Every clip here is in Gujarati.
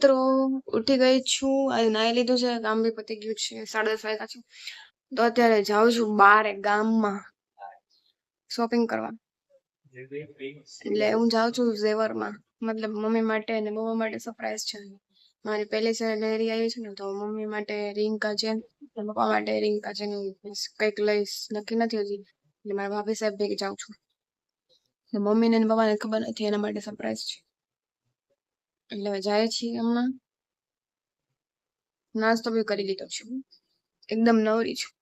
મિત્રો, ઉઠી ગઈ છું. આજે નાહી લીધું છે. કામ બી પતી ગયું છે. સાડા દસ વાગ્યા છું. તો અત્યારે જાઉં છું બહાર ગામમાં શોપિંગ કરવા. એટલે હું જાઉં છું ઝેવરમાં. મતલબ મમ્મી માટે અને પપ્પા માટે સરપ્રાઈઝ છે. મારી પહેલી સેલેરી આવી છે ને, તો મમ્મી માટે રિંકા છે. પપ્પા માટે રિંકા છે. કંઈક લઈશ. નક્કી નથી હજી. એટલે મારા ભાભી સાહેબ ભેગી જાઉં છું. મમ્મીને અને પપ્પાને ખબર નથી, એના માટે સરપ્રાઈઝ છે. એટલે જાય છીએ હમણાં. નાસ્તો બી કરી લીધો છે એકદમ નવરી છું.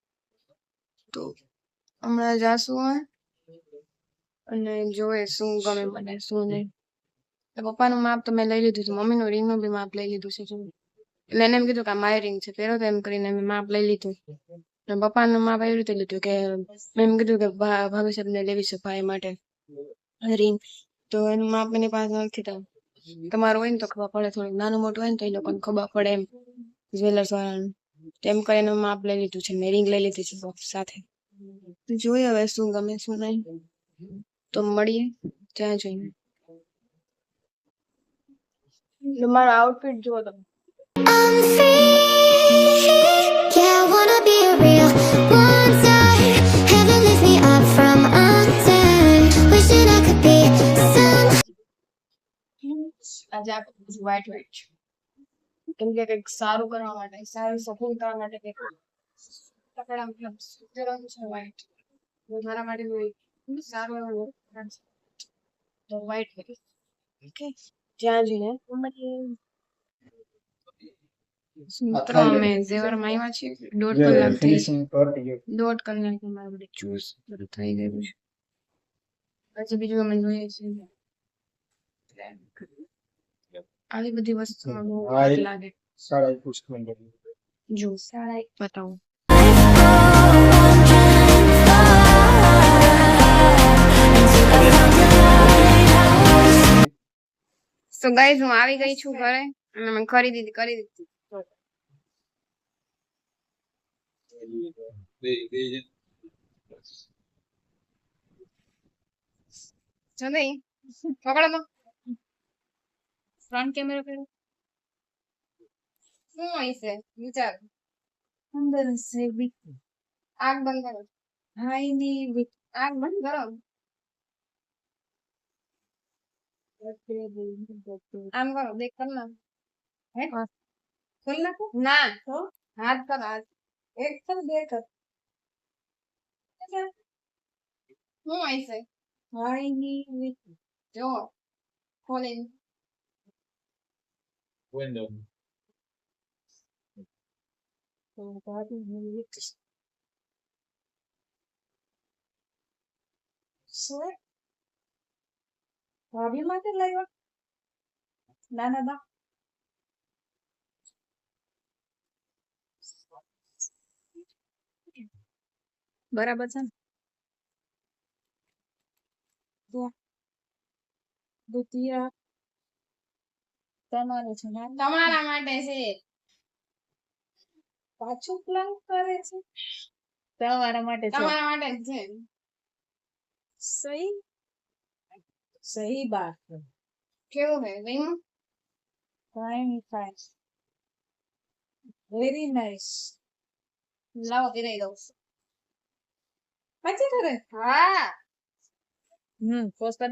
તો હમણાં જાશું અને જોઈએ શું ગમે મને, શું નહીં. પપ્પાનું માપ તો મેં લઈ લીધું છે. મમ્મીનું રિંગનું બી માપ લઈ લીધું છે. એટલે એને એમ કીધું કે આ માય રિંગ છે. પહેરો તો એમ કરીને મેં માપ લઈ લીધું. અને પપ્પાનું માપ એવી રીતે લીધું કે મેં એમ કીધું કે ભાભી સાહેબને લેવી છે ભાઈ માટે રિંગ. તો એનું માપ એની પાસે નથી તો તમારું હોય ને તો ખબર પડે થોડું નાનું મોટું હોય ને તો એ લોકોને ખબર પડે એમ. જ્વેલર્સ વાળાનું. તેમ કરીને માપ લઈ લીધું છે મેં રિંગ લઈ લીધી છે બોક્સ સાથે. જોઈએ હવે શું ગમે શું નહીં. તો મળીએ ત્યાં જોઈને. મારો આઉટફિટ જુઓ તમે. બધું વાઇટ white છે. કેમ કે કંઈક સારું કરવા માટે સારું સફળ કરવા માટે કંઈક તકડા મતલબ રંગ છે વાઇટ મારા માટે સારું એવું તો વાઇટ કરી ઓકે? ત્યાં જઈને મિત્રો અમે ઝેવરમાં આવ્યા છીએ. દોઢ કલાક થઈ દોઢ કલાક મારું બધું થઈ ગયું છે. પછી બીજું અમે જોઈએ છીએ. આવી બધી વસ્તુમાં બહુ વાર લાગે. જો સારા બતાવું. સો ગાઈઝ હું આવી ગઈ છું ઘરે અને મેં ખરીદી કરી દીધી. જો નહીં પકડો તો. ફ્રન્ટ કેમેરા કર્યો શું હોય છે વિચાર અંદર હશે આગ બંધ કરો હાઈ ની આગ બંધ કરો આમ કરો દેખ કર ના હે ખોલ નાખો ના તો હાથ કર હાથ એક કર બે કર શું હોય છે હાઈ ની જો ખોલીને window શું ભાભી માટે લાવ્યા ના ના ના બરાબર છે ને જો. દ્વિતીય તમારું છે તમારા માટે છે. પાછું પ્લંગ કરે છે. તમારા માટે તમારા માટે છે. સહી સહી બાત કેવું હે વિમ ફાઇન ફાઇન વેરી નાઇસ લાવો. પીરાઈ દઉં પછી કરે. હા. હમ પોસ્ટ કર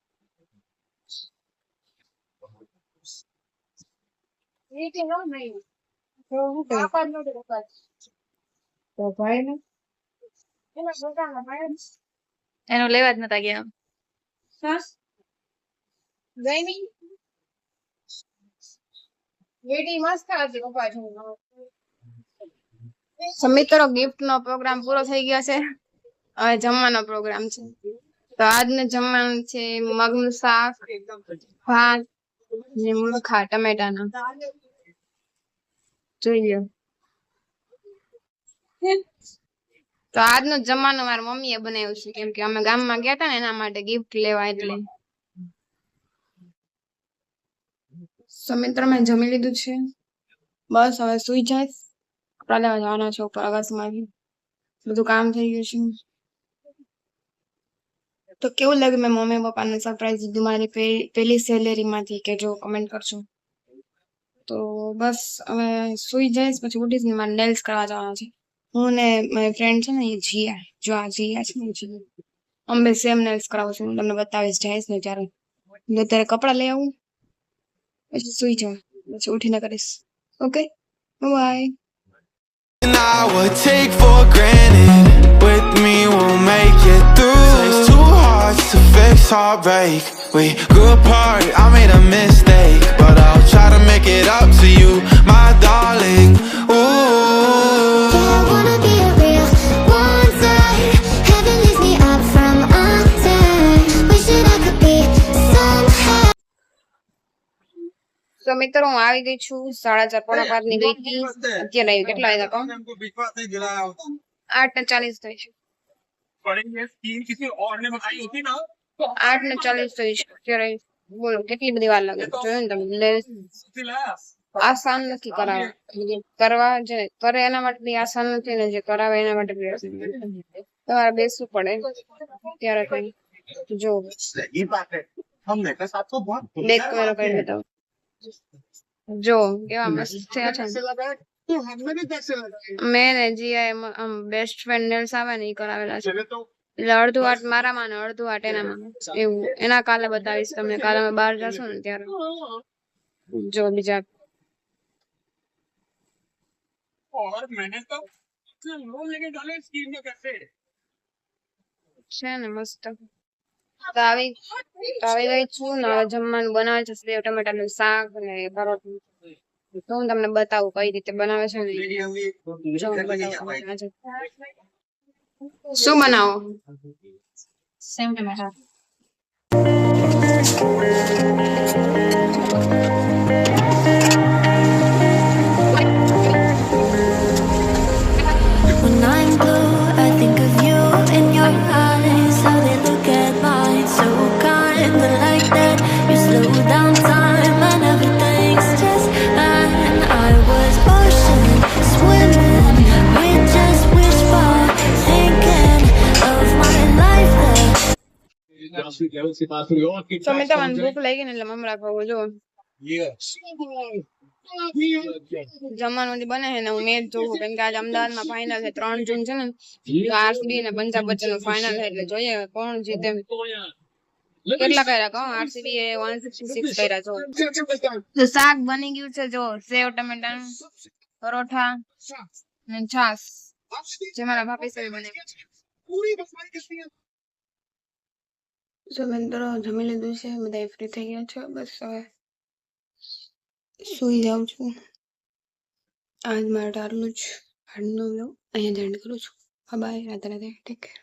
એના એનું લેવા જ નતા ગયા મિત્રો ગિફ્ટ નો પ્રોગ્રામ પૂરો થઈ ગયો છે. હવે જમવાનો પ્રોગ્રામ છે. તો આજને જમવાનું છે મગનું શાક ભાત ને મૂળખા ટમેટાના. જોઈ લ્યો તો આજનો જમાનો મારી મમ્મીએ બનાવ્યું છે કેમ કે અમે ગામમાં ગયા હતા ને એના માટે ગિફ્ટ લેવા એટલે. સમિત્ર મિત્રો મેં જમી લીધું છે. બસ હવે સુઈ જાય કપડા લેવા જવાના છે ઉપર અગાસીમાંથી બધું કામ થઈ ગયું છે. તો કેવું લાગ્યું મેં મમ્મી પપ્પાને સરપ્રાઈઝ દીધું મારી પહેલી સેલેરી માંથી કે જો કમેન્ટ કરજો તો બસ હવે સુઈ જઈશ પછી ઉઠીશ ને મારે નેલ્સ કરવા જવાના છે. હું ને મારી ફ્રેન્ડ છે ને એ જીયા જો આ જીયા છે ને જીયા. અમે સેમ નેલ્સ કરાવું છું તમને બતાવીશ જઈશ ને ત્યારે. એટલે અત્યારે કપડાં લઈ આવું પછી સુઈ જાઉં પછી ઉઠીને કરીશ. Okay bye And I would take for granted With me we'll make it through. Two hearts to fix heartbreak. We grew apart, I made a તો મિત્રો હું આવી ગઈ છું. સાડા ચાર પોણા પાંચની ગઈ હતી અત્યારે આવી કેટલા આવ્યા કહું આઠ ને ચાલીસ થઈ છે. આઠ ને ચાલીસ થઈ છે. અત્યારે બોલો કેટલી બધી વાર લાગે જોયું ને તમે આસાન નથી કરાવે. કરવા જે કરે એના માટે બી આસાન નથી ને જે કરાવે એના માટે બી તમારે બેસવું પડે. ત્યારે કઈ જો બેક કરો કઈ બતાવો જો કેવા મસ્ત થયા છે. મેં ને જીયા આમ બેસ્ટ ફ્રેન્ડ નેલ્સ આવે ને એ કરાવેલા છે. એટલે અડધું વાટ મારામાં ને અડધું વાટ એનામાં એવું એના કાલે બતાવીશ તમને. કાલે અમે બહાર જશું ને ત્યારે. જો બીજા. છે ને મસ્ત. તો આવી તો આવી ગઈ છું ને જમવાનું બનાવે છે સેવ ટમેટાનું શાક અને પરોઠું તો હું તમને બતાવું કઈ રીતે બનાવે છે ને. શું બનાવો? ટમેટા તો મેં તમને ભૂખ લાગી ને એટલે મમરા ખાવું જો જમવાનું બને છે ને હું મેચ જોઉં કેમ કે આજે અમદાવાદમાં ફાઇનલ છે ત્રણ જૂન છે ને આરસીબી ને પંજાબ વચ્ચેનો ફાઇનલ છે એટલે જોઈએ કોણ જીતે કેટલા કર્યા કહો આરસીબી એ વન સિક્સ કર્યા જો શાક બની ગયું છે જો સેવ ટમેટાનું પરોઠા ને છાસ જે મારા ભાભી સાહેબ બને જો મિત્રો, જમી લીધું છે બધા ફ્રી થઈ ગયા છે, બસ હવે સુઈ જાઉં છું. આજ મારે આટલું જ, આજનો અહીંયા જ એન્ડ કરું છું. બાય રાતે રાધે ટેક કેર